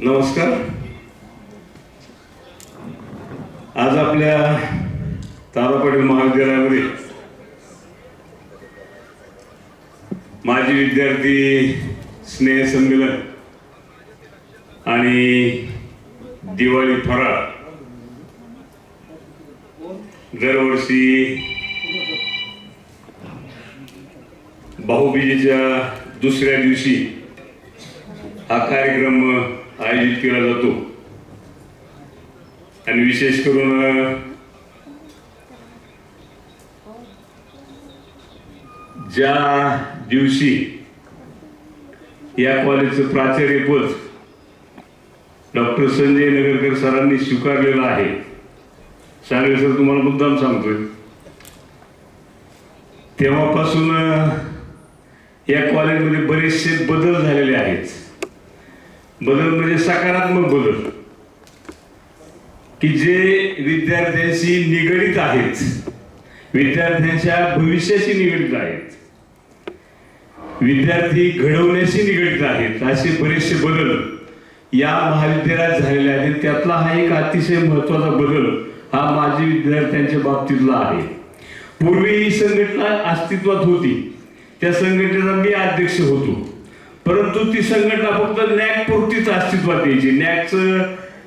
नमस्कार. आज आपल्या तारापाटील महाविद्यालयामध्ये माजी विद्यार्थी स्नेह संमेलन आणि दिवाळी फराळ दरवर्षी भाऊबीजेच्या दुसऱ्या दिवशी हा कार्यक्रम आयोजित केला जातो. आणि विशेष करून ज्या दिवशी या कॉलेजचं प्राचार्यपद डॉक्टर संजय नगरकर सरांनी स्वीकारलेलं आहे सांगेल सर तुम्हाला मुद्दाम सांगतोय. तेव्हापासून या कॉलेजमध्ये बरेचसे बदल झालेले आहेत. बदल म्हणजे सकारात्मक बदल की जे विद्यार्थ्यांशी निगडीत आहेत विद्यार्थ्यांच्या भविष्याशी निगडीत आहेत विद्यार्थी घडवण्याशी निगडीत आहेत असे बरेचसे बदल या महाविद्यालयात झालेले आहेत. त्यातला हा एक अतिशय महत्त्वाचा बदल हा माजी विद्यार्थ्यांच्या बाबतीतला आहे. पूर्वी ही संघटना अस्तित्वात होती. त्या संघटनेचा मी अध्यक्ष होतो. परंतु ती संघटना फक्त नॅक पुरतीच अस्तित्वात यायची. नॅकचं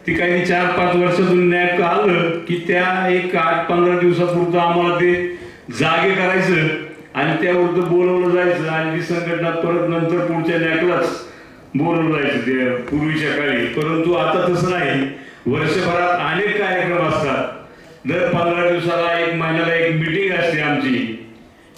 ती काही चार पाच वर्षातून नॅक आलं की त्या एक आठ पंधरा दिवसापुरतं आम्हाला ते जागे करायचं आणि त्यावर बोलवलं जायचं आणि ती संघटना परत नंतर पुढच्या नॅकलाच बोलवलं जायचं ते पूर्वीच्या काळी. परंतु आता तसं नाही. वर्षभरात अनेक कार्यक्रम असतात. दर पंधरा दिवसाला एक महिन्याला एक मिटिंग असते आमची.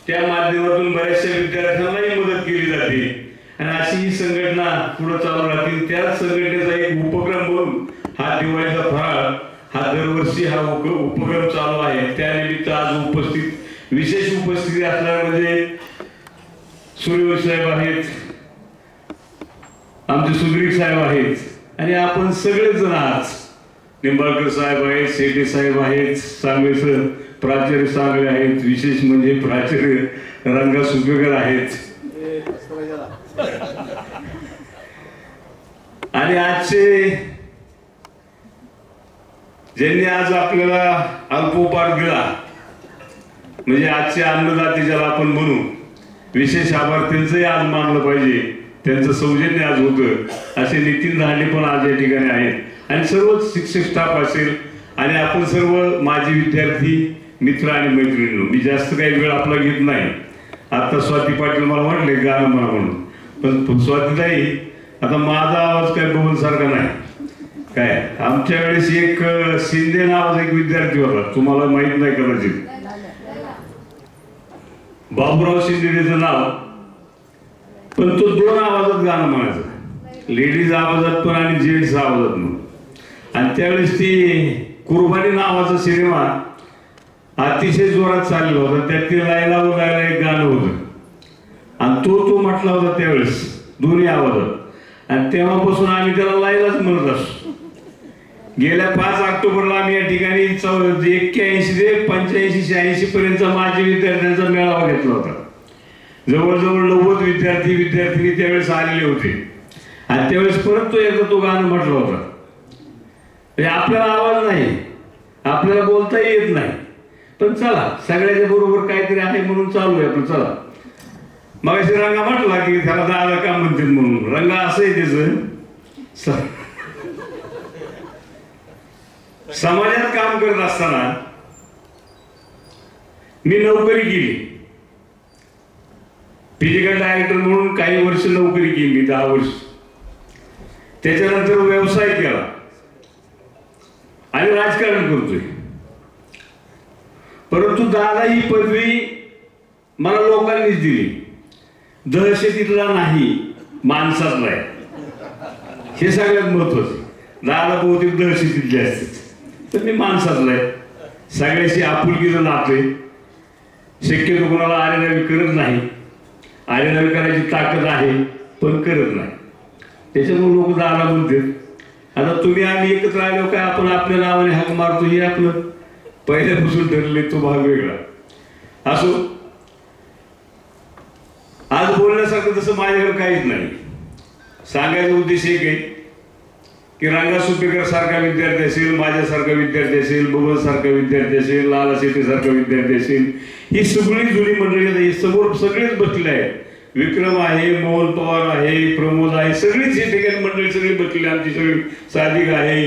त्या माध्यमातून बऱ्याचशा विद्यार्थ्यांनाही मदत केली जाते. आणि अशी ही संघटना पुढे चालू राहतील. त्याच संघटनेचा एक उपक्रम म्हणून हा दिवाळीचा फराळ हा दरवर्षी हा उपक्रम चालू आहे. त्यानिमित्त आज उपस्थित विशेष उपस्थिती असणार म्हणजे साहेब आहेत. आमचे सुग्रीक साहेब आहेत. आणि आपण सगळेच जण आज निंबाळकर साहेब आहेत शेटे साहेब आहेत सांगवे सर प्राचार्य सांगवे आहेत. विशेष म्हणजे प्राचार्य रंगा सुपेकर आहेत. आणि आजचे ज्यांनी आज आपल्याला अल्पोपार दिला म्हणजे आजचे अन्नदाते ज्याला आपण म्हणू विशेष आभार त्यांचंही आज मानलं पाहिजे. त्यांचं सौजन्य आज होतं. असे नितीन धांडे पण आज या ठिकाणी आहेत. आणि सर्वच शिक्षक स्टाफ असेल आणि आपण सर्व माजी विद्यार्थी मित्र आणि मैत्रिणी मी जास्त काही वेळ आपला घेत नाही. आता स्वाती पाटील मला म्हटले गाणं म्हणा म्हणून. पण स्वातीताई आता माझा आवाज काय बघून सारखा नाही. काय? आमच्या वेळेस एक शिंदे नावाचा एक विद्यार्थी होता. तुम्हाला माहीत नाही कदाचित. बाबूराव शिंदेचं नाव. पण तो दोन आवाजात गाणं म्हणायचं. लेडीज आवाजात पण आणि जेंट्स आवाजात म्हणून आणि त्यावेळेस ती कुर्बानी नावाचा सिनेमा अतिशय जोरात चाललेला होता. त्यात ती लायला गायला एक गाणं होतं. आणि तो तो म्हटला होता त्यावेळेस दोन्ही आवाजात. आणि तेव्हापासून आम्ही त्याला लायलाच म्हणत असतो. गेल्या पाच ऑक्टोबरला आम्ही या ठिकाणी चौ एक्क्याऐंशी ते पंच्याऐंशी शहाऐंशी पर्यंत माजी विद्यार्थ्यांचा मेळावा घेतला होता. जवळजवळ नव्वद विद्यार्थी विद्यार्थिनी त्यावेळेस आलेले होते. आणि त्यावेळेस परत तो एकदा तो गाणं म्हटलं होता. म्हणजे आपल्याला आवाज नाही आपल्याला बोलता येत नाही. पण चला सगळ्याच्या बरोबर काहीतरी आहे म्हणून चालू आहे आपण चला. मग रंगा म्हटला की त्याला दादा का म्हणतील म्हणून? रंगा असं आहे त्याच समाजात काम करत असताना मी नोकरी केली. फिजिकल डायरेक्टर म्हणून काही वर्ष नोकरी केली मी दहा वर्ष. त्याच्यानंतर व्यवसाय केला. आणि राजकारण करतोय. परंतु दादा ही पदवी मला लोकांनीच दिली. दहशतीतला नाही माणसाच आहे हे सगळ्यात महत्वाचं. दादा बहुतेक दहशतीतले असते तर मी माणसातला आहे सगळ्याशी आपुलकीचं नातोय शक्यतो कोणाला आरेरावी करत नाही. आरेरावी करायची ताकद आहे पण करत नाही. त्याच्यामुळे लोक दादा बोलतात आता तुम्ही आम्ही एकत्र आलो काय आपण आपल्या नावाने हाक मारतो हे आपलं. पहिल्यापासून ठरले तो भाग वेगळा. असो आज बोलण्यासारखं तसं माझ्याकडे काहीच नाही. सांगायचा उद्देश एक आहे की रांगा सुपेकर सारखा विद्यार्थी असेल माझ्यासारखा विद्यार्थी असेल बबन सारखा विद्यार्थी असेल लाला शेट्टी विद्यार्थी असेल ही सगळी जुनी मंडळी समोर सगळेच बसले आहेत. विक्रम आहे मोहन पवार आहे प्रमोद आहे सगळीच ही ठिकाणी मंडळी सगळी बसलेली आमची सगळी सादिक आहे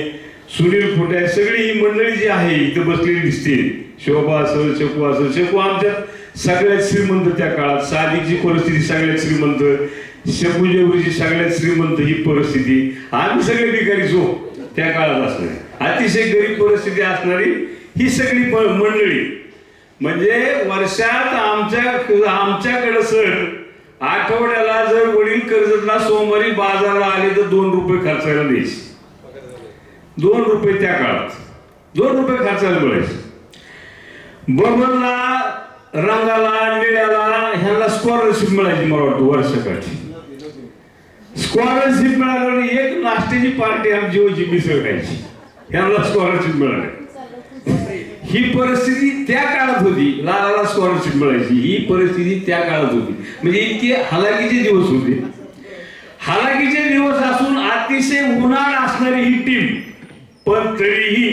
सुनील फुटे आहे सगळी ही मंडळी जी आहे इथं बसलेली दिसते शोभा असेल शकू असेल शकू आमच्यात सगळ्यात श्रीमंत त्या काळात साधीची परिस्थिती सगळ्यात श्रीमंत शकू सगळ्यात श्रीमंत ही परिस्थिती. आम्ही सगळे भिकारी जो त्या काळात असणारी. अतिशय गरीब परिस्थिती असणारी ही सगळी मंडळी. म्हणजे वर्षात आमच्या आमच्याकडं सर आठवड्याला जर वडील कर्जतला सोमवारी बाजारला आले तर दोन रुपये खर्चायला द्यायचे. दोन रुपये त्या काळात. दोन रुपये खर्चायला मिळायचे. बबनला रंगाला निळ्याला ह्याला स्कॉलरशिप मिळायची मला वाटतं वर्षाकाठी. स्कॉलरशिप मिळाल्यावर एक नाश्त्याची पार्टी आमची होती मिसळायची ह्यांना स्कॉलरशिप मिळाली. ही परिस्थिती त्या काळात होती. लालाला स्कॉलरशिप मिळायची. ही परिस्थिती त्या काळात होती. म्हणजे इतके हलाकीचे दिवस होते. हालाकीचे दिवस असून अतिशय उन्हाळ असणारी ही टीम पण तरीही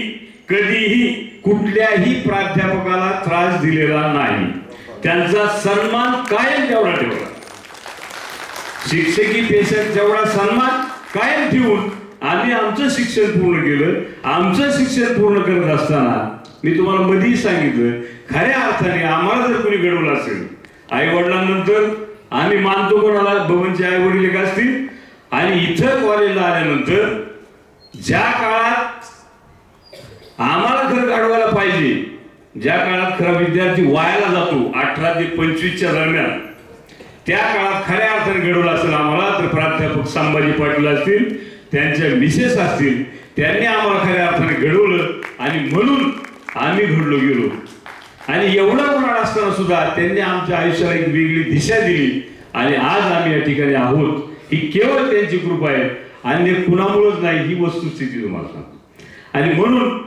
कधीही कुठल्याही प्राध्यापकाला त्रास दिलेला नाही. त्यांचा सन्मान कायम तेवढा ठेवला. शिक्षकी पेशात जेवढा सन्मान कायम ठेवून आम्ही आमचं शिक्षण पूर्ण केलं. आमचं शिक्षण पूर्ण करत असताना मी तुम्हाला मध्येही सांगितलं खऱ्या अर्थाने आम्हाला जर कोणी घडवलं असेल आई वडिलांनंतर आम्ही मानतो कोणाला बबनचे आई वडील एक असतील. आणि इथं कॉलेजला आल्यानंतर ज्या काळात आम्हाला खरं पाहिजे. ज्या काळात खरा विद्यार्थी वायाला जातो अठरा ते पंचवीसच्या दरम्यान त्या काळात खऱ्या अर्थाने घडवलं असेल आम्हाला तर प्राध्यापक संभाजी पाटील असतील त्यांच्या मिसेस असतील त्यांनी आम्हाला खऱ्या अर्थाने घडवलं आणि म्हणून आम्ही घडलो गेलो. आणि एवढा उन्हाळा असताना सुद्धा त्यांनी आमच्या आयुष्याला एक वेगळी दिशा दिली आणि आज आम्ही या ठिकाणी आहोत ही केवळ त्यांची कृपा आहे. अन्य कुणामुळेच नाही ही वस्तुस्थिती तुम्हाला सांगतो. आणि म्हणून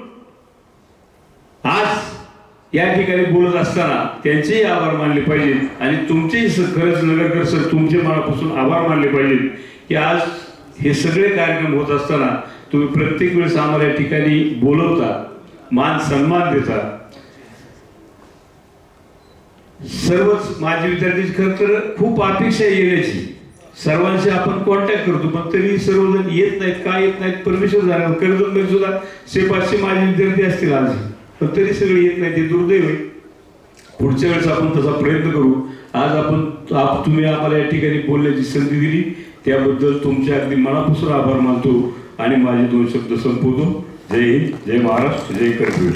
या ठिकाणी बोलत असताना त्यांचेही आभार मानले पाहिजेत आणि तुमचेही स- खरंच नगरकर सर तुमचे मनापासून आभार मानले पाहिजेत की आज हे सगळे कार्यक्रम होत असताना तुम्ही प्रत्येक वेळेस आम्हाला या ठिकाणी बोलवता मान सन्मान देता. सर्वच माझे विद्यार्थी खर तर खूप अपेक्षा येण्याची. सर्वांशी आपण कॉन्टॅक्ट करतो पण तरी सर्वजण येत नाहीत का येत नाहीत परमेश्वर झाल्यावर कर्जत सुद्धा शे पाचशे माझे विद्यार्थी असतील आज पण तरी सगळे येत नाही ते दुर्दैव आहे. पुढच्या वेळेस आपण तसा प्रयत्न करू. आज आपण आप- तुम्ही आम्हाला या ठिकाणी बोलण्याची संधी दिली. त्याबद्दल तुमचे अगदी मनापासून आभार मानतो आणि माझे दोन शब्द संपवतो. जय हिंद जय महाराष्ट्र जय कर्तव्य